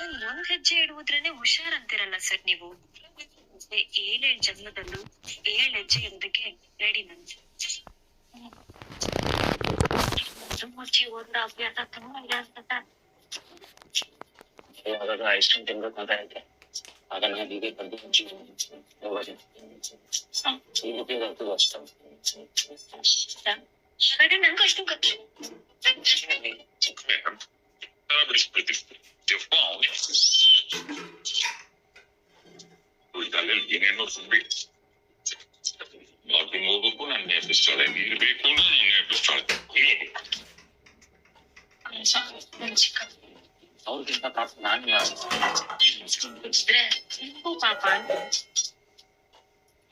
ಒಂದ್ ಹೆಜ್ಜೆ ಇಡುವುದ್ರೇನೆ ಹುಷಾರ್ ಅಂತೀರಲ್ಲ ಸರ್ ನೀವು? ಏಳೆ ಏಳೇಳ್ ಜನ್ಮದಲ್ಲೂ ಏಳ್ ಹೆಜ್ಜೆ ಇರೋದಕ್ಕೆ ರೆಡಿ ನನ್ ಮುಚ್ಚಿ ಓದ್ರ ಅಭ್ಯಾಸ ತುಂಬಾ ಇದೆ ಅನ್ಸುತ್ತೆ ಐಸ್ ಕ್ರೀಮ್ ತಿನ್ಬೇಕು ಅಂತ ಐತೆ ಅದನ್ನ ಹೀಗೆ ಕದ್ದು ಹೋಗೋದು. ಈ ಉಪಯೋಗ ಆಗ್ತದೆ ಅಷ್ಟೇ. ಹಾಗಾದ್ರೆ ನಂಗೂ ಅಷ್ಟು ಗೊತ್ತು ಇದ್ರಲ್ಲಿ ಏನೇನೋ ಸುದ್ದಿ ಬಾತ್ರೂಮ್ ಹೋಗ್ಬೇಕು ನಾನು ನೇಪಿಸ್ತಾಳೆ ನೀರ್ ಬೇಕು ಅಂದ್ರೆ ನಾನು ನೇಪಿಸ್ತಾಳೆ ನನ್ ಚಿಕ್ಕ ಅವ್ರಿಗಿಂತ ಪಾಪ ನಾನು ಇದ್ರೆ ನಿಮ್ಗೂ ಪಾಪ ಅಂತ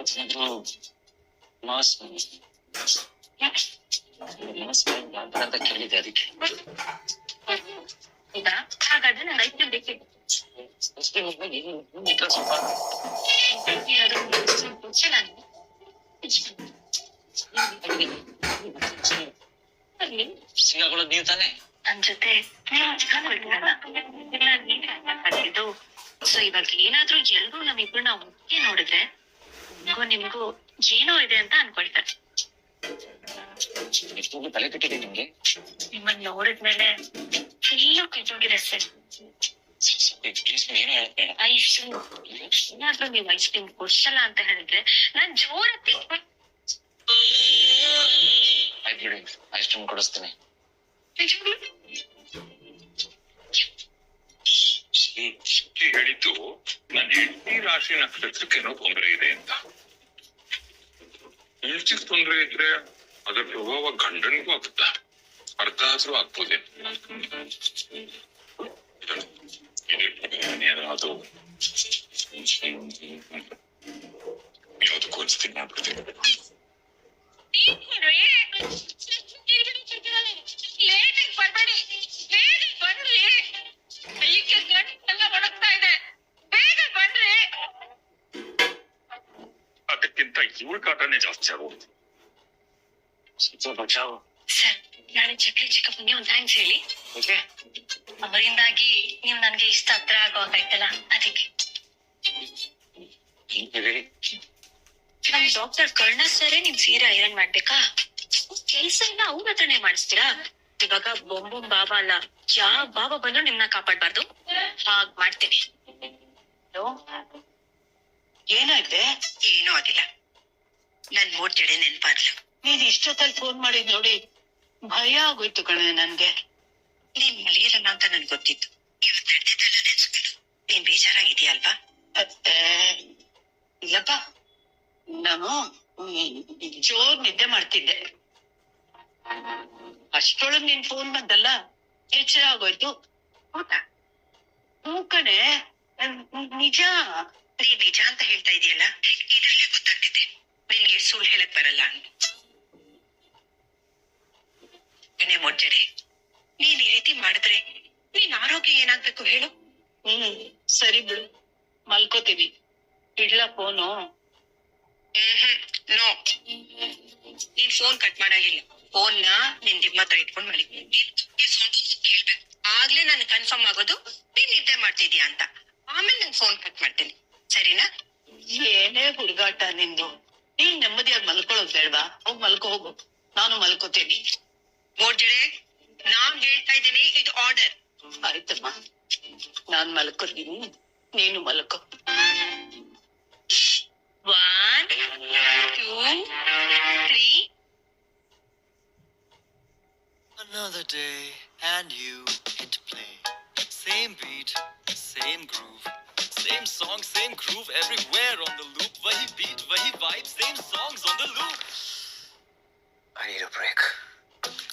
ಏನಾದ್ರು ಮಾಸ್ ಯಾಕೆ? ಮಾಸ್ ಅಂತ ಕೇಳಿದೆ ಅದಕ್ಕೆ ಹೌದಾ ಹಾಗಾದ್ರೆ ನಂಗೆ ಐದು ಬೇಕಿತ್ತು ಅಷ್ಟೇ ಹೋಗ್ಬೇಕು ಏನಾದ್ರು ಸ್ವಲ್ಪ ಚೆನ್ನಾಗಿ ಅಲ್ಲಿ ಸಿಗಾಕೊಳ್ಳೋದು ನೀವು ತಾನೇ ನನ್ ಜೊತೆ ಮಾತಾಡಿದ್ದು ಸೊ ಇವಾಗ ಏನಾದ್ರೂ ಎಲ್ರು ನಮ್ಮಿಬ್ರನ್ನ ಒಟ್ಟಿಗೆ ನೋಡಿದ್ರೆ ನಿಮ್ಗೂ ನಿಮ್ಗೂ ಏನೋ ಇದೆ ಅಂತ ಅನ್ಕೊಳ್ತಾರೆ. ತಲೆ ನಿಮ್ಗೆ? ನಿಮ್ಮನ್ನ ನೋಡಿದ್ಮೇಲೆ ಫುಲ್ಲು ಕೆಟ್ಟೋಗಿದೆ ಸರ್ ಪ್ಲೀಸ್ ಏನು ಹೇಳ್ಬೇಡ ಐಸ್ ಏನಾದ್ರೂ ನೀವು ಐಸ್ ಕ್ರೀಮ್ ಕೊಡ್ಸಲ್ಲ ಅಂತ ಹೇಳಿದ್ರೆ ನಾನ್ ಜೋರ ಆಯ್ತು ಬಿಡಿ ಐಸ್ ಕ್ರೀಮ್ ಕೊಡಿಸ್ತೀನಿ. ಹೇಳಿದ್ದು ನನ್ನ ಹೆಂಡತಿ ರಾಶಿ ನಕ್ಷತ್ರಕ್ಕೆ ನಕ್ಷತ್ರಕ್ಕೇನೋ ತೊಂದರೆ ಇದೆ ಅಂತ. ಹೆಂಡತಿಗೆ ತೊಂದರೆ ಇದ್ರೆ ಅದರ ಪ್ರಭಾವ ಗಂಡನಿಗೂ ಆಗುತ್ತಾ. ಅರ್ಧ ಆದ್ರೂ ಆಗ್ಬೋದೇ ಅದು ಯಾವ್ದಕ್ಕೂ ಅನ್ಸ್ತೀನಿ ಮಾಡ್ಬಿಡ್ತೀನಿ ಅದಕ್ಕಿಂತ ಇವಳ ಕಾಟನೇ ಜಾಸ್ತಿ ಆಗೋದು ಸ್ವಲ್ಪ ಬಚಾವ್ ಸರ್ ನಾಳೆ ಚಕ್ರಿ ಚಿಕ್ಕಪ್ಪನಿಗೆ ಒಂದ್ ಥ್ಯಾಂಕ್ಸ್ ಹೇಳಿ. ಓಕೆ. ಅವರಿಂದಾಗಿ ನೀವು ನನ್ಗೆ ಇಷ್ಟ ಹತ್ರ ಆಗೋಗಾಯ್ತಲ್ಲ ಅದಕ್ಕೆ. ಹೇಳಿ ನಮ್ ಡಾಕ್ಟರ್ ಕರ್ಣ ಸರೇ ನಿಮ್ ಸೀರೆ ಐರನ್ ಮಾಡ್ಬೇಕಾ? ಕೆಲ್ಸ ಎಲ್ಲ ಅವ್ರ ಹತ್ರನೇ ಮಾಡಿಸ್ತೀರಾ? ಇವಾಗ ಬೊಂಬೊಂ ಬಾಬಾ ಅಲ್ಲ ಯಾವ ಬಾಬಾ ಬಂದ್ರು ನಿಮ್ನ ಕಾಪಾಡ್ಬಾರ್ದು. ಹಾಗ್ ಮಾಡ್ತೀನಿ. ಏನಾಯ್ತೆ ಏನೂ ಆಗಿಲ್ಲ ನನ್ ಮೂರ್ ಜಡೆ ನೆನ್ಪಾದ್ಲು. ನೀನ್ ಇಷ್ಟೊತ್ತಲ್ಲಿ ಫೋನ್ ಮಾಡಿದ್ ನೋಡಿ ಭಯ ಆಗೋಯ್ತು ಕಣೆ ನನ್ಗೆ. ನೀನ್ ಮಲಗಿರಲ್ಲ ಅಂತ ನನ್ ಗೊತ್ತಿತ್ತು. ಇವತ್ತು ನಡೆದಿದ್ದೆಲ್ಲ ನೆನ್ಸ್ಕೊಂಡು ನೀನ್ ಬೇಜಾರಾಗಿದ್ಯಾ ಅಲ್ವಾ ಅತ್ತೆ, ಇಲ್ಲಪ್ಪ. ನಾನು ಜೋರ್ ನಿದ್ದೆ ಮಾಡ್ತಿದ್ದೆ. ಅಷ್ಟೊಳಗ್ ನಿನ್ ಫೋನ್ ಬಂದಲ್ಲ ಎಚ್ಚರ ಆಗೋಯ್ತು? ಹೌದಾ? ಹ್ಞೂ ಕಣೆ. ನಿಜ. ನೀ ನಿಜ ಅಂತ ಹೇಳ್ತಾ ಇದೀಯಲ್ಲ? ಇದ್ರಲ್ಲೇ ಗೊತ್ತಾಗ್ತಿದೆ. ನಿನ್ಗೆ ಸುಳ್ಳು ಹೇಳಕ್ ಬರಲ್ಲ ಅಂತ. ಕಣೆ ಮೊಡ್ಜಡೆ ನೀನ್ ಈ ರೀತಿ ಮಾಡಿದ್ರೆ ನೀನ್ ಆರೋಗ್ಯ ಏನಾಗ್ಬೇಕು ಹೇಳು? ಹ್ಮ್ ಸರಿ ಬಿಡು. ಮಲ್ಕೋತೀವಿ. ಇಡ್ಲ ಫೋನು ನೋ. ನೀನ್ ಫೋನ್ ಕಟ್ ಮಾಡಾಗಿಲ್ಲ. ಫೋನ್ನ ನಿನ್ ದಿಮ್ಮ ಹತ್ರ ಇಟ್ಕೊಂಡ್ ಮಲಿ ಆಗ್ಲೇ ನನ್ ಕನ್ಫರ್ಮ್ ಆಗೋದು ನೀನ್ ನಿದ್ದೆ ಮಾಡ್ತಿದ್ಯಾ ಅಂತ. ಆಮೇಲೆ ನನ್ ಫೋನ್ ಕಟ್ ಮಾಡ್ತೀನಿ. ಸರಿನಾ? ಏನೇ ಹುಡುಗಾಟ ನಿಂದು. ನೀನ್ ನೆಮ್ಮದಿಯಾಗಿ ಮಲ್ಕೊಳ್ಳೋದ್ ಬೇಡ್ವಾ? ಹೋಗ್ ಮಲ್ಕೋ ಹೋಗು. ನಾನು ಮಲ್ಕೋತೀನಿ. ಮೋಡ್ಜಡೆ ನಾನ್ ಹೇಳ್ತಾ ಇದ್ದೀನಿ ಇದು ಆರ್ಡರ್ ಆಯ್ತಮ್ಮ ನಾನ್ ಮಲ್ಕೋತೀನಿ ನೀನು ಮಲ್ಕೋ one two three Another day, and you hit play. Same beat, same groove. Same song, same groove everywhere on the loop. Wahi beat, wahi vibe, same songs on the loop. I need a break.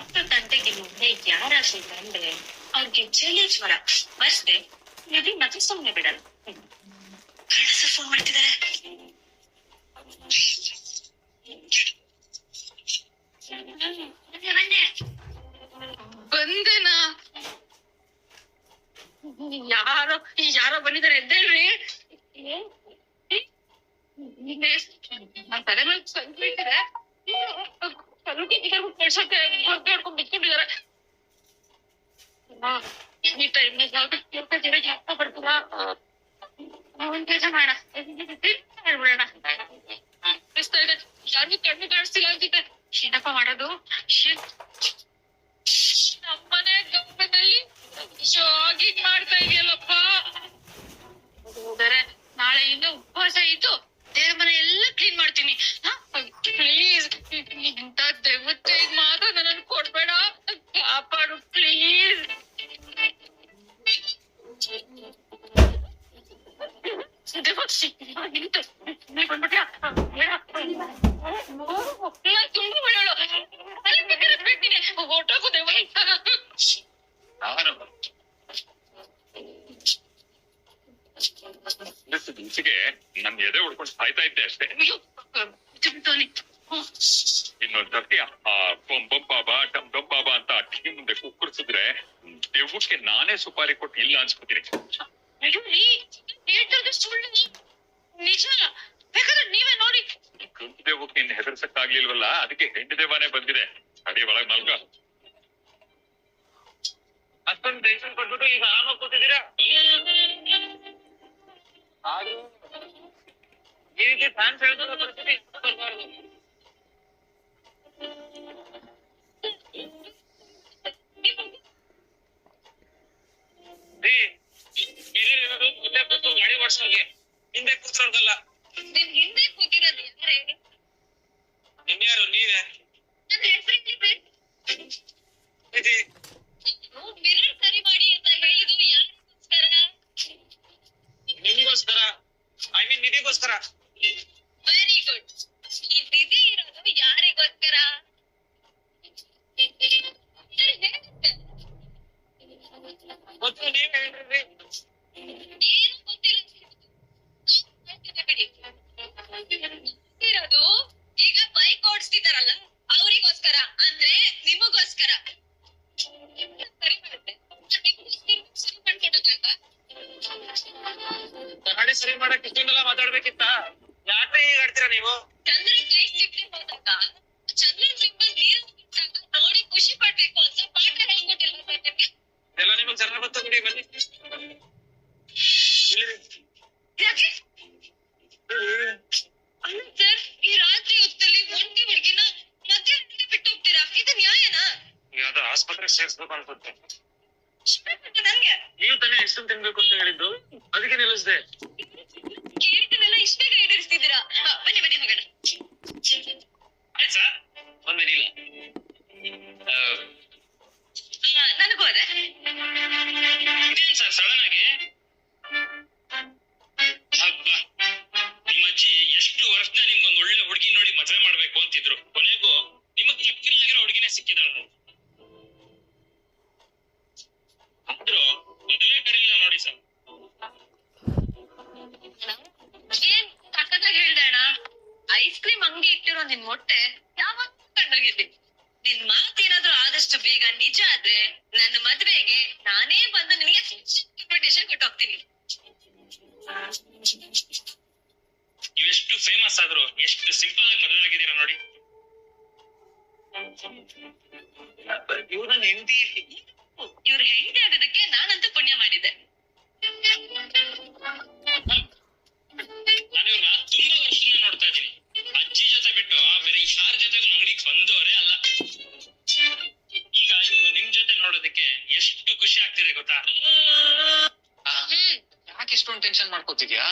Doctor ತಂಟೆಗೆ ಮುಂದೆ ಯಾರ ಬಂದ್ರೆ ಅವ್ರಿಗೆ ಚಳಿ ಜ್ವರ ಅಷ್ಟೇ ನಿಧಿ ಮತ್ತೆ ಸುಮ್ಮನೆ ಬಿಡಲ್ಲ ಫೋನ್ ಮಾಡ್ತಿದ್ದಾರೆ ಬಂದೆನಾ ಯಾರೋ ಯಾರೋ ಬಂದಿದ್ದಾರೆ ಎದ್ದೇಳ್ರಿ ತಲೆ ಮೇಲೆ ಸಂಜೆ ನಮ್ಮನೆ ಮಾಡ್ತಾ ಇದೆಯಲ್ಲಪ್ಪ ಬೇರೆ ನಾಳೆ ಇನ್ನು ಉಪವಾಸ ಇದ್ದು ದೇವ್ರ ಮನೆ ಎಲ್ಲ ಕ್ಲೀನ್ ಮಾಡ್ತೀನಿ ಪ್ಲೀಸ್ ಇಂತ ದೇವತೆ ಮಾತ್ರ ನನ್ನ ಕೊಡ್ಬೇಡ. ಕಾಪಾಡು ಪ್ಲೀಸ್ ನಮ್ ಎದೆ ಉಡ್ಕೊಂಡು ಸಾಯ್ತಾ ಇದ್ದೆ ಅಷ್ಟೇ. ಇನ್ನೊಂದ್ ಸರ್ತಿ ಆ ಬೊಂಬಂ ಬಾಬಾ ಡಮ್ ಡಮ್ ಬಾಬಾ ಅಂತ ಟೀಮ್ ಮುಂದೆ ಕುಕ್ಕರ್ಸಿದ್ರೆ ದೆವ್ವಕ್ಕೆ ನಾನೇ ಸುಪಾರಿ ಕೊಟ್ಟು ಇಲ್ಲ ಅನ್ಸ್ಕೊತೀನಿ ನಿಜ? ಬೇಕಾದ್ರೆ ನೀವೇ ನೋಡಿ. ಗಂಡು ನಿನ್ನ ಹೆದರ್ಸಕ್ಕಾಗ್ಲಿಲ್ವಲ್ಲ? ಅದಕ್ಕೆ ಹೆಣ್ಣು ದೇವಾನೇ ಬಂದಿದೆ. ಅದೇ ಒಳಗ್ ಮಲ್ಗ. ಅಷ್ಟೊಂದು ಟೆನ್ಷನ್ ಕೊಟ್ಬಿಟ್ಟು ಈಗ ಆರಾಮಾಗಿ ಕೂತಿದ್ದೀರಾ? ಈ ರೀತಿ ಫ್ಯಾನ್ಸ್ ಹೇಳ್ತಾರೆ ಪರಿಸ್ಥಿತಿ ಬರ್ಬಾರ್ದು. ಓಡ್ಸೋರ್ಗೆ ಹಿಂದೆ ಕೂತ್ರೋರ್ಗಲ್ಲ ನಿನ್ ಹಿಂದೆ ಕೂತಿರೋದು ಯಾರೇ ಇನ್ಯಾರು ನೀವೇ? ನನ್ನ ಮಿರರ್ ಸರಿ ಮಾಡಿ ಅಂತ ಹೇಳಿದ್ದು ಯಾರಿಗೋಸ್ಕರ? ನಿಮಗೋಸ್ಕರ? ಐ ಮೀನ್ ನಿಧಿಗೋಸ್ಕರ? ಅವರಿಗೋಸ್ಕರ ಅಂದ್ರೆ ನಿಮಗೋಸ್ಕರ. ಕನ್ನಡಿ ಸರಿ ಮಾಡಕ್ ಇಷ್ಟೊಂದೆಲ್ಲ ಮಾತಾಡ್ಬೇಕಿತ್ತ? ಯಾಕೆ ಈಗ ಆಡ್ತೀರಾ ನೀವು? ಚಂದ್ರ ಕೈ ಸಿಕ್ಕಿ ಹೋದಾಗ ಸಿಂಬಲ್ ನೀರು ಬಿಟ್ಟಾಗ ನೋಡಿ ಖುಷಿ ಪಡ್ಬೇಕು ಅಂತ ಪಾಠ ಹೇಳ್ಕೊಟ್ಟಿಲ್ಲ ಸರ್ ನಿಮ್ಗೆ ಎಲ್ಲ ನಿಮಗ್ ಚೆನ್ನಾಗ್ ಗೊತ್ತ ಬಿಡಿ ಬನ್ನಿ. ಇಲ್ಲಿ. ಯಾಕೆ? ಸರ್ ಈ ರಾತ್ರಿ ಹೊತ್ತಲ್ಲಿ ಒಂಟಿ ಹುಡುಗಿನ ಹೋಗ್ತೀರಾ ಇದು ನ್ಯಾಯನಾ? ಯಾವ್ದೋ ಆಸ್ಪತ್ರೆಗೆ ಸೇರ್ಸ್ಬೇಕು ಅನ್ಸುತ್ತೆ. ನೀವು ತಾನೇ ಎಷ್ಟು ತಿನ್ಬೇಕು ಅಂತ ಹೇಳಿದ್ದು? ಅದಕ್ಕೆ ನಿಲ್ಲಿಸ್ದೆ. ಕೇಳ್ತನೆಲ್ಲ ಇಷ್ಟ ಈಡೇರಿಸ್ತಿದ್ದೀರಾ ಹ, ಬನ್ನಿ ಬನ್ನಿ ಹೋಗೋಣ ಆಯ್ತಾ? ಒಂದೇನಿಲ್ಲ ಆ, ನನಗೂ ಅದೇ. ಇದೇನ್ ಸರ್ ಸಡನ್ ಆಗಿ? ಹಬ್ಬ. ನಿಮ್ಮ ಅಜ್ಜಿ ಎಷ್ಟು ವರ್ಷದ ನಿಮ್ಗೊಂದು ಒಳ್ಳೆ ಹುಡುಗಿ ನೋಡಿ ಮದ್ವೆ ಮಾಡ್ಬೇಕು ಅಂತಿದ್ರು ಕೊನೆಗೂ ನಿಮಗ್ ಚಕ್ಕಿನಾಗಿರೋ ಹುಡುಗಿನೇ ಸಿಕ್ಕಿದಾಳೆ ಆದ್ರೂ ಮೊದಲೇ ಕರೀಲಿಲ್ಲ ನೋಡಿ ಸರ್ ಏನ್ ಸಕ್ಕತ್ತಾಗಿ ಹೇಳ್ದೆ ಅಣ್ಣ ಐಸ್ ಕ್ರೀಮ್ ಹಂಗೆ ಇಟ್ಟಿರೋ ನಿನ್ ಮೊಟ್ಟೆ ಯಾವಾಗ ಕಂಡೋಗಿದ್ದಿ ನಿನ್ ಮಾತೇನಾದ್ರೂ ಆದಷ್ಟು ಬೇಗ ನಿಜ ಆದ್ರೆ ನನ್ನ ಮದ್ವೆಗೆ ನಾನೇ ಬಂದು ನಿನಗೆ ಇನ್ವಿಟೇಷನ್ ಕೊಟ್ಟು ಹೋಗ್ತೀನಿ. ಎಷ್ಟು ಫೇಮಸ್ ಆದ್ರು ಎಷ್ಟು ಸಿಂಪಲ್ ಆಗಿ ಮದುವೆ ಆಗಿದ್ದೀರಾ ನೋಡಿ. ಇವ್ರು ನನ್ನ ಹೆಂಡತಿ ಇವ್ರ ಹೆಂಡತಿ ಆಗೋದಕ್ಕೆ ನಾನಂತೂ ಪುಣ್ಯ ಮಾಡಿದ್ದೆ. ನಾನು ಇವ್ರನ್ನ ತುಂಬಾ ವರ್ಷದಿಂದ ನೋಡ್ತಾ ಇದ್ದೀನಿ. ಅಜ್ಜಿ ಜೊತೆ ಬಿಟ್ಟು ಬೇರೆ ಯಾರ ಜೊತೆಗೂ ಅಂಗಡಿಗೆ ಬಂದವರೇ ಅಲ್ಲ. ಈಗ ಇವ್ರು ನಿಮ್ ಜೊತೆ ನೋಡೋದಕ್ಕೆ ಎಷ್ಟು ಖುಷಿ ಆಗ್ತಿದೆ ಗೊತ್ತಾ? ಯಾಕೆ ಇಷ್ಟೊಂದು ಟೆನ್ಷನ್ ಮಾಡ್ಕೋತಿದ್ಯಾ?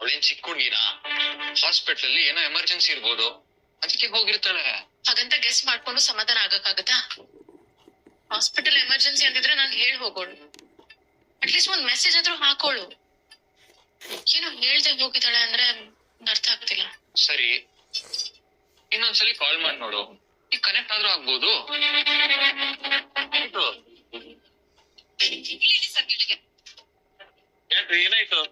ಅವಳೇನ್ ಚಿಕ್ಕ ಹುಡ್ಗಿನ? ಹಾಸ್ಪಿಟ್ಲಲ್ಲಿ ಏನೋ ಎಮರ್ಜೆನ್ಸಿ ಇರ್ಬೋದು. ಅದಕ್ಕೆ ಹೋಗಿರ್ತಾಳೆ. ಹಾಗಂತ ಗೆಸ್ ಮಾಡ್ಕೊಂಡು ಸಮಾಧಾನ ಆಗಕ್ಕಾಗತ್ತಾ? ಹಾಸ್ಪಿಟಲ್ ಎಮರ್ಜೆನ್ಸಿ ಅಂದಿದ್ರೆ ನಾನು ಹೇಳಿ ಹೋಗೋಳು. ಅಟ್ಲೀಸ್ಟ್ ಒಂದ್ ಮೆಸೇಜ್ ಆದ್ರೂ ಹಾಕೋಳು ಏನೋ ಹೇಳ್ದೆ ಹೋಗಿದ್ದಾಳೆ ಅಂದ್ರೆ ಅರ್ಥ ಆಗ್ತಿಲ್ಲ. ಸರಿ. ಇನ್ನೊಂದ್ಸಲಿ ಕಾಲ್ ಮಾಡಿ ನೋಡು. ಈ ಕನೆಕ್ಟ್ ಆದ್ರೂ ಆಗ್ಬೋದು. ಏನಾಯ್ತು?